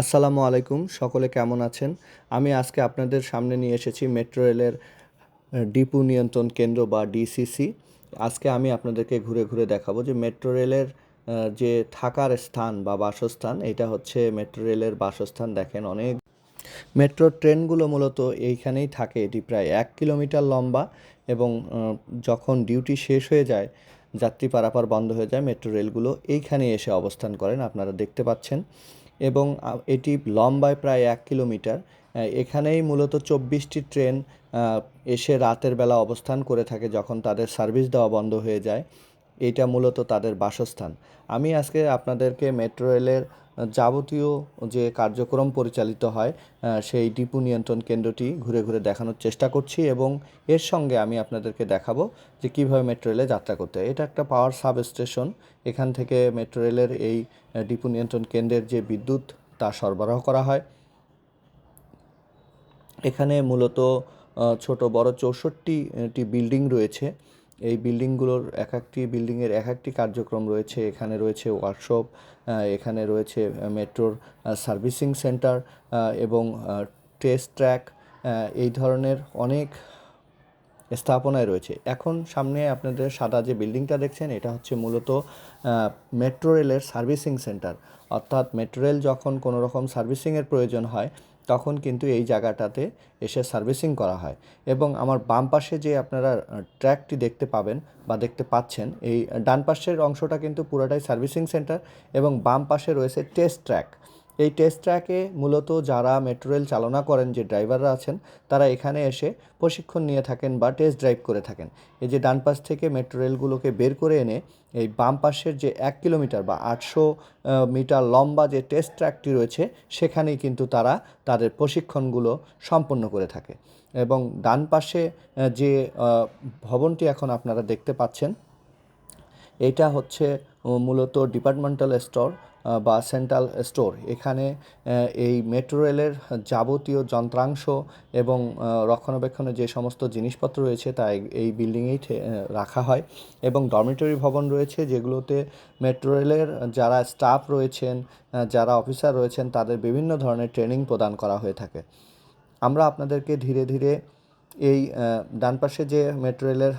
আসসালামু আলাইকুম, সকলে কেমন আছেন? আমি আজকে আপনাদের সামনে নিয়ে এসেছি মেট্রো রেলের ডিপু নিয়ন্ত্রণ কেন্দ্র বা ডিসিসি। আজকে আমি আপনাদেরকে ঘুরে ঘুরে দেখাবো যে মেট্রো রেলের যে থাকার স্থান বা বাসস্থান, এটা হচ্ছে মেট্রো রেলের বাসস্থান। দেখেন অনেক মেট্রো ট্রেনগুলো মূলত এইখানেই থাকে, এটি প্রায় এক কিলোমিটার লম্বা এবং যখন ডিউটি শেষ হয়ে যায়, যাত্রী পারাপার বন্ধ হয়ে যায়, মেট্রো রেলগুলো এইখানে এসে অবস্থান করেন। আপনারা দেখতে পাচ্ছেন এবং এটি লম্বায় প্রায় এক কিলোমিটার। এখানেই মূলত চব্বিশটি ট্রেন এসে রাতের বেলা অবস্থান করে থাকে যখন তাদের সার্ভিস দেওয়া বন্ধ হয়ে যায়। এটা মূলত তাদের বাসস্থান। আমি আজকে আপনাদেরকে মেট্রো রেলের যাবতীয় যে কার্যক্রম পরিচালিত হয় সেই ডিপু নিয়ন্ত্রণ কেন্দ্রটি ঘুরে ঘুরে দেখানোর চেষ্টা করছি এবং এর সঙ্গে আমি আপনাদেরকে দেখাবো যে কীভাবে মেট্রো রেলে যাত্রা করতে হয়। এটা একটা পাওয়ার সাব স্টেশন এখান থেকে মেট্রো রেলের এই ডিপু নিয়ন্ত্রণ কেন্দ্রের যে বিদ্যুৎ, তা সরবরাহ করা হয়। এখানে মূলত ছোট বড় চৌষট্টিটি বিল্ডিং রয়েছে। এই বিল্ডিংগুলোর এক একটি বিল্ডিংয়ের এক একটি কার্যক্রম রয়েছে। এখানে রয়েছে ওয়ার্কশপ এখানে রয়েছে মেট্রোর সার্ভিসিং সেন্টার এবং টেস্ট ট্র্যাক এই ধরনের অনেক স্থাপনায় রয়েছে। এখন সামনে আপনাদের সাদা যে বিল্ডিংটা দেখছেন, এটা হচ্ছে মূলত মেট্রো রেলের সার্ভিসিং সেন্টার অর্থাৎ মেট্রো রেল যখন কোনো রকম সার্ভিসিংয়ের প্রয়োজন হয় তখন কিন্তু এই জায়গাটাতে এসে সার্ভিসিং করা হয়। এবং আমার বাম পাশে যে আপনারা ট্র্যাকটি দেখতে পাবেন বা দেখতে পাচ্ছেন, এই ডান পাশের অংশটা কিন্তু পুরোটাই সার্ভিসিং সেন্টার এবং বাম পাশে রয়েছে টেস্ট ট্র্যাক। এই টেস্ট ট্র্যাকে মূলত যারা মেট্রো রেল চালনা করেন, যে ড্রাইভাররা আছেন, তারা এখানে এসে প্রশিক্ষণ নিয়ে থাকেন বা টেস্ট ড্রাইভ করে থাকেন। এই যে ডান পাশ থেকে মেট্রো রেলগুলোকে বের করে এনে এই বাম পাশের যে এক কিলোমিটার বা আটশো মিটার লম্বা যে টেস্ট ট্র্যাকটি রয়েছে, সেখানেই কিন্তু তারা তাদের প্রশিক্ষণগুলো সম্পন্ন করে থাকে। এবং ডান পাশে যে ভবনটি এখন আপনারা দেখতে পাচ্ছেন, এটা হচ্ছে মূলত ডিপার্টমেন্টাল স্টোর বা সেন্ট্রাল স্টোর। এখানে এই মেট্রো রেলের যাবতীয় যন্ত্রাংশ এবং রক্ষণাবেক্ষণের যে সমস্ত জিনিসপত্র রয়েছে তা এই- বিল্ডিংয়েই রাখা হয় এবং ডরমিটরি ভবন রয়েছে যেগুলোতে মেট্রো রেলের যারা স্টাফ রয়েছেন যারা অফিসার রয়েছেন তাদের বিভিন্ন ধরনের ট্রেনিং প্রদান করা হয়ে থাকে। আমরা আপনাদেরকে ধীরে ধীরে এই ডান পাশে যে মেট্রো রেলের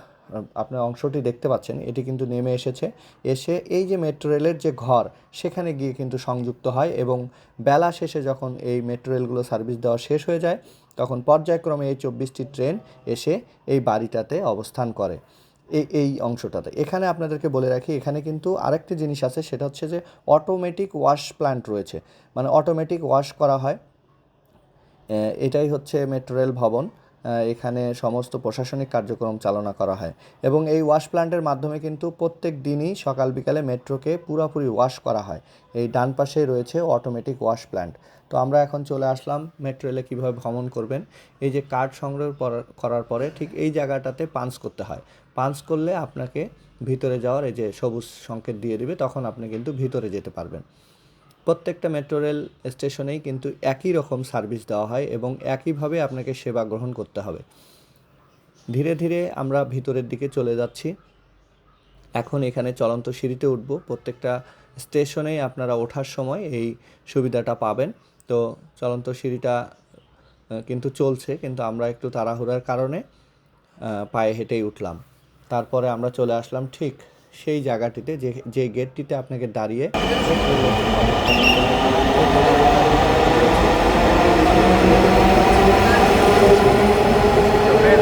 আপনার অংশটি দেখতে পাচ্ছেন, এটি কিন্তু নেমে এসেছে। এসে এই যে মেট্রো রেলের যে ঘর, সেখানে গিয়ে কিন্তু সংযুক্ত হয় এবং বেলা শেষে যখন এই মেট্রো রেলগুলো সার্ভিস দেওয়া শেষ হয়ে যায়, তখন পর্যায়ক্রমে এই চব্বিশটি ট্রেন এসে এই বাড়িটাতে অবস্থান করে। এই এই অংশটাতে। এখানে আপনাদেরকে বলে রাখি, এখানে কিন্তু আরেকটি জিনিস আছে, সেটা হচ্ছে যে অটোমেটিক ওয়াশ প্ল্যান্ট রয়েছে। মানে অটোমেটিক ওয়াশ করা হয়। এটাই হচ্ছে মেট্রো রেল ভবন। এখানে সমস্ত প্রশাসনিক কার্যক্রম চালনা করা হয়। এবং এই ওয়াশ প্ল্যান্টের মাধ্যমে কিন্তু প্রত্যেক দিনই সকাল বিকালে মেট্রোকে পুরোপুরি ওয়াশ করা হয়। এই ডান পাশেই রয়েছে অটোমেটিক ওয়াশ প্ল্যান্ট তো আমরা এখন চলে আসলাম মেট্রো রেলে কীভাবে ভ্রমণ করবেন। এই যে কার্ড সংগ্রহ করার- করার পরে ঠিক এই জায়গাটাতে পাঞ্চ করতে হয়। পাঞ্চ করলে আপনাকে ভিতরে যাওয়ার এই যে সবুজ সংকেত দিয়ে দিবে, তখন আপনি কিন্তু ভিতরে যেতে পারবেন। প্রত্যেকটা মেট্রো রেল স্টেশনেই কিন্তু একই রকম সার্ভিস দেওয়া হয় এবং একইভাবে আপনাকে সেবা গ্রহণ করতে হবে। ধীরে ধীরে আমরা ভিতরের দিকে চলে যাচ্ছি। এখন এখানে চলন্ত সিঁড়িতে উঠব। প্রত্যেকটা স্টেশনেই আপনারা ওঠার সময় এই সুবিধাটা পাবেন। তো চলন্ত সিঁড়িটা কিন্তু চলছে, কিন্তু আমরা একটু তাড়াহুড়ার কারণে পায়ে হেঁটেই উঠলাম। তারপরে আমরা চলে আসলাম ঠিক সেই জায়গাটিতে যে যে গেটটিতে আপনাকে দাঁড়িয়ে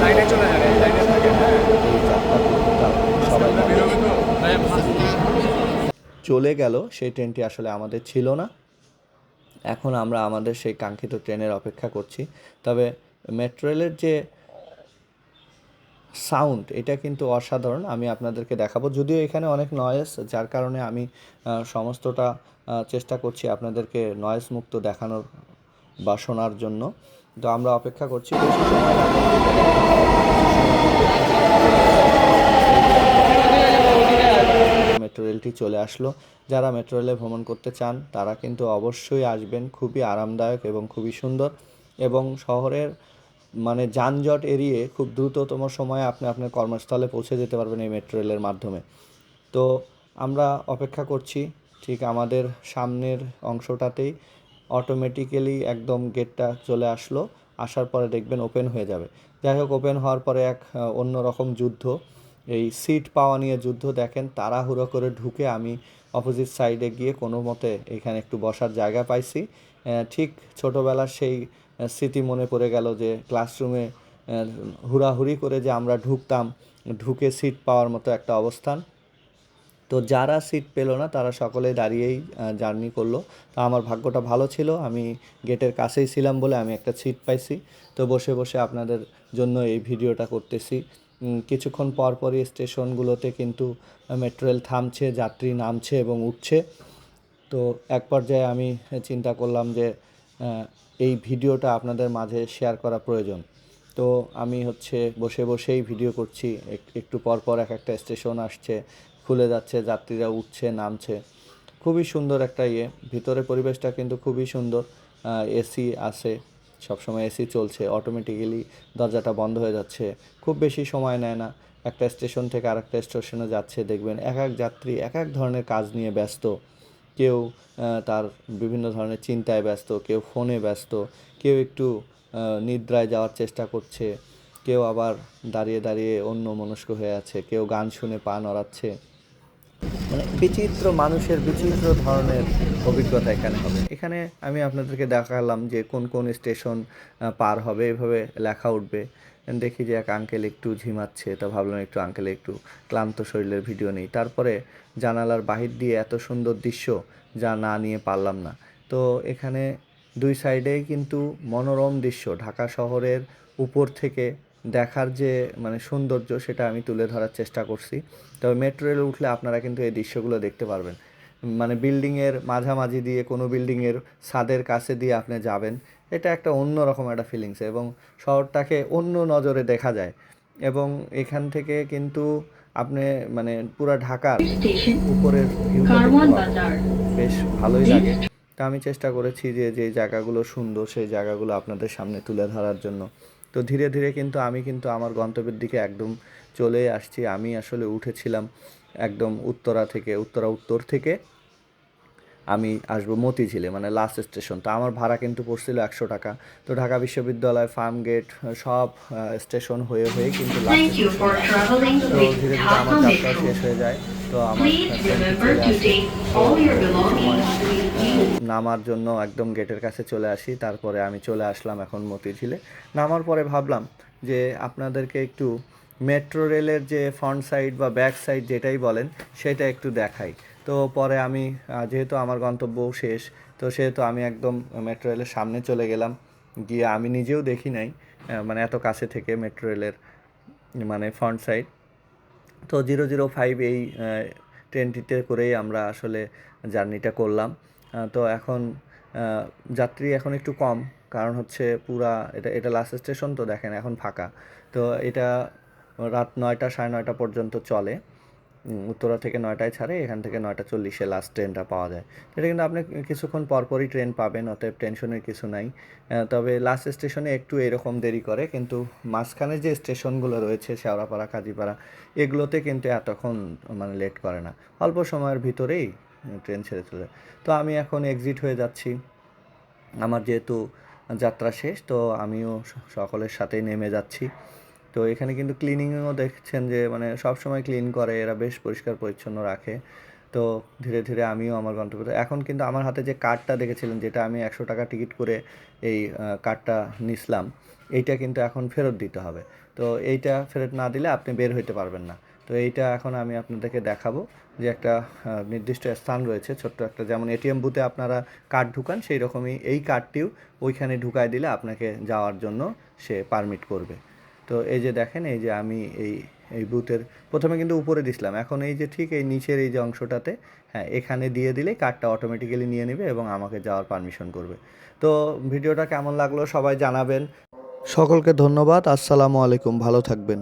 লাইনে চলে যাবে লাইনে থাকে হ্যাঁ। তাই চলে গেল সেই ট্রেনটি আসলে আমাদের ছিল না। এখন আমরা আমাদের সেই কাঙ্ক্ষিত ট্রেনের অপেক্ষা করছি। তবে মেট্রো রেলের যে সাউন্ড এটা কিন্তু অসাধারণ। আমি আপনাদেরকে দেখাবো। যদিও এখানে অনেক নয়েস যার কারণে আমি সমস্তটা চেষ্টা করছি আপনাদেরকে নয়েস মুক্ত দেখানোর বা শোনার জন্য। তো আমরা অপেক্ষা করছি। মেট্রো রেলটি চলে আসলো। যারা মেট্রো রেলে ভ্রমণ করতে চান, তারা কিন্তু অবশ্যই আসবেন। খুবই আরামদায়ক এবং খুবই সুন্দর। এবং শহরের মানে যানজট এড়িয়ে খুব দ্রুততম সময়ে আপনি আপনার কর্মস্থলে পৌঁছে যেতে পারবেন এই মেট্রো রেলের মাধ্যমে। তো আমরা অপেক্ষা করছি, ঠিক আমাদের সামনের অংশটাতেই অটোমেটিক্যালি একদম গেটটা চলে আসলো, আসার পরে দেখবেন ওপেন হয়ে যাবে। যাই হোক ওপেন হওয়ার পরে এক অন্যরকম যুদ্ধ। এই সিট পাওয়া নিয়ে যুদ্ধ দেখেন, তাড়াহুড়ো করে ঢুকে আমি অপোজিট সাইডে গিয়ে কোনো মতে এখানে একটু বসার জায়গা পাইছি। ঠিক ছোটোবেলার সেই স্মৃতি মনে পড়ে গেল যে ক্লাসরুমে হুড়াহুড়ি করে যে আমরা ঢুকতাম, ঢুকে সিট পাওয়ার মতো একটা অবস্থান। তো যারা সিট পেল না, তারা সকলে দাঁড়িয়েই জার্নি করল। তো আমার ভাগ্যটা ভালো ছিল, আমি গেটের কাছেই ছিলাম বলে আমি একটা সিট পাইছি। তো বসে বসে আপনাদের জন্য এই ভিডিওটা করতেছি। কিছুক্ষণ পর পরই স্টেশনগুলোতে কিন্তু মেট্রো রেল থামছে, যাত্রী নামছে এবং উঠছে। তো এক পর্যায়ে আমি চিন্তা করলাম যে এই ভিডিওটা আপনাদের মাঝে শেয়ার করা প্রয়োজন। তো আমি হচ্ছে বসে বসেই ভিডিও করছি। এক- একটু পর পর এক একটা স্টেশন আসছে, খুলে যাচ্ছে, যাত্রীরা উঠছে, নামছে। খুবই সুন্দর একটা ইয়ে। ভিতরে পরিবেশটা কিন্তু খুবই সুন্দর। এসি আছে, সবসময় এসি চলছে। অটোমেটিক্যালি দরজাটা বন্ধ হয়ে যাচ্ছে। খুব বেশি সময় নেয় না। একটা স্টেশন থেকে আরেকটা স্টেশনে যাচ্ছে, দেখবেন এক এক যাত্রী এক এক ধরনের কাজ নিয়ে ব্যস্ত। কেউ তার বিভিন্ন ধরনের চিন্তায় ব্যস্ত, কেউ ফোনে ব্যস্ত, কেউ একটু নিদ্রায় যাওয়ার চেষ্টা করছে, কেউ আবার দাঁড়িয়ে দাঁড়িয়ে অন্য মনস্ক হয়ে আছে, কেউ গান শুনে পা নড়াচ্ছে। মানে বিচিত্র মানুষের বিচিত্র ধরনের অভিজ্ঞতা এখানে হবে। এখানে আমি আপনাদেরকে দেখালাম যে কোন কোন স্টেশন পার হবে, এভাবে লেখা উঠবে। দেখি যে এক আঙ্কেল একটু ঝিমাচ্ছে, তো ভাবলাম একটু আঙ্কেল একটু ক্লান্ত শরীরের ভিডিও নেই। তারপরে জানালার বাহির দিয়ে এত সুন্দর দৃশ্য যা না নিয়ে পারলাম না। তো এখানে দুই সাইডেই কিন্তু মনোরম দৃশ্য। ঢাকা শহরের উপর থেকে দেখার যে মানে সৌন্দর্য, সেটা আমি তুলে ধরার চেষ্টা করছি। তবে মেট্রো রেলে উঠলে আপনারা কিন্তু এই দৃশ্যগুলো দেখতে পারবেন। মানে বিল্ডিংয়ের মাঝামাঝি দিয়ে কোনো বিল্ডিংয়ের ছাদের কাছে দিয়ে আপনি যাবেন। এটা একটা অন্য রকম একটা ফিলিংস এবং শহরটাকে অন্য নজরে দেখা যায়। এবং এখান থেকে কিন্তু আপনি মানে পুরা ঢাকার উপরের. বেশ ভালোই লাগে। তা আমি চেষ্টা করেছি যে যে জায়গাগুলো সুন্দর সেই জায়গাগুলো আপনাদের সামনে তুলে ধরার জন্য। তো ধীরে ধীরে কিন্তু আমি কিন্তু আমার গন্তব্যের দিকে একদম চলে আসছি। আমি আসলে উঠেছিলাম একদম উত্তরা থেকে উত্তরা উত্তর থেকে। আমি আসব মতিঝিলে মানে লাস্ট স্টেশন তো আমার ভাড়া কিন্তু পড়ছিল একশো টাকা। তো ঢাকা বিশ্ববিদ্যালয় ফার্ম গেট সব স্টেশন হয়ে হয়ে কিন্তু লাস্ট তো ধীরে ধীরে আমার যাত্রা শেষ হয়ে যায়। তো আমার. নামার জন্য একদম গেটের কাছে চলে আসি। তারপরে আমি চলে আসলাম এখন মতিঝিলে। নামার পরে ভাবলাম যে আপনাদেরকে একটু মেট্রো রেলের যে ফ্রন্ট সাইড বা ব্যাক সাইড যেটাই বলেন সেটা একটু দেখাই। তো পরে আমি যেহেতু আমার গন্তব্য শেষ, তো সেহেতু আমি একদম মেট্রো রেলের সামনে চলে গেলাম। গিয়ে আমি নিজেও দেখি নাই মানে এত কাছে থেকে মেট্রো রেলের মানে ফ্রন্ট সাইড তো জিরো জিরো ফাইভ এই ট্রেনটিতে করেই আমরা আসলে জার্নিটা করলাম। তো এখন যাত্রী এখন একটু কম, কারণ হচ্ছে পুরা, এটা এটা লাস্ট স্টেশন তো দেখেন এখন ফাঁকা। তো এটা রাত নয়টা, সাড়ে নয়টা পর্যন্ত চলে। উত্তরা থেকে নয়টায় ছাড়ে, এখান থেকে নয়টা চল্লিশে লাস্ট ট্রেনটা পাওয়া যায়। এটা কিন্তু আপনি কিছুক্ষণ পরপরই ট্রেন পাবেন, অতএব টেনশনের কিছু নাই। তবে লাস্ট স্টেশনে একটু এরকম দেরি করে, কিন্তু মাঝখানে যে স্টেশনগুলো রয়েছে, শেওড়াপাড়া, কাজীপাড়া, এগুলোতে কিন্তু এতক্ষণ মানে লেট করে না। অল্প সময়ের ভিতরেই ট্রেন ছেড়ে চলে তো আমি এখন এক্সিট হয়ে যাচ্ছি। আমার যেহেতু যাত্রা শেষ, তো আমিও সকলের সাথেই নেমে যাচ্ছি। তো এখানে কিন্তু ক্লিনিংও দেখছেন যে মানে সব সময় ক্লিন করে, এরা বেশ পরিষ্কার পরিচ্ছন্ন রাখে। তো ধীরে ধীরে আমিও আমার গন্তব্য এখন কিন্তু আমার হাতে যে কার্ডটা দেখেছিলেন, যেটা আমি একশো টাকা টিকিট করে এই কার্ডটা নিছিলাম, এইটা কিন্তু এখন ফেরত দিতে হবে। তো এইটা ফেরত না দিলে আপনি বের হইতে পারবেন না। তো এইটা এখন আমি আপনাদেরকে দেখাবো যে একটা নির্দিষ্ট স্থান রয়েছে, ছোট্ট একটা, যেমন এটিএম বুথে আপনারা কার্ড ঢুকান, সেই রকমই এই কার্ডটিও ওইখানে ঢুকায় দিলে আপনাকে যাওয়ার জন্য সে পারমিট করবে। তো এই যে দেখেন, এই যে আমি এই এই বুথের প্রথমে কিন্তু উপরে দিছিলাম। এখন এই যে ঠিক এই নিচের এই যে অংশটাতে হ্যাঁ এখানে দিয়ে দিলে কার্ডটা অটোমেটিক্যালি নিয়ে নেবে এবং আমাকে যাওয়ার পারমিশন করবে। তো ভিডিওটা কেমন লাগল সবাই জানাবেন। সকলকে ধন্যবাদ। আসসালামু আলাইকুম। ভালো থাকবেন।